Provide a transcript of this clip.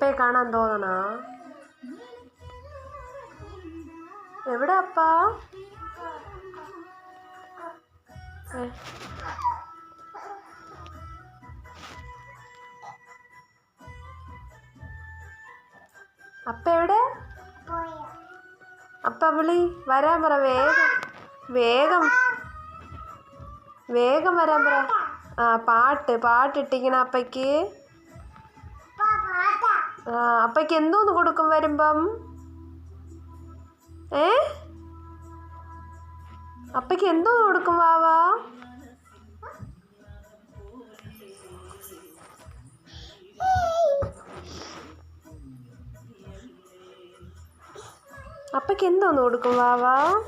അപ്പയെ കാണാൻ തോന്നണോ? എവിടെ അപ്പ? അപ്പ എവിടെ? അപ്പ വിളി വരാൻ പറ വേഗം വേഗം. വേഗം വരാൻ പറ. ആ പാട്ട് പാട്ടിട്ടിങ്ങനെ അപ്പയ്ക്ക്. അപ്പയ്ക്ക് എന്തോന്ന് കൊടുക്കും വരുമ്പം? ഏ? അപ്പയ്ക്ക് എന്തോന്ന് കൊടുക്കും വാവാ? അപ്പയ്ക്ക് എന്തോന്ന് കൊടുക്കും വാവാ?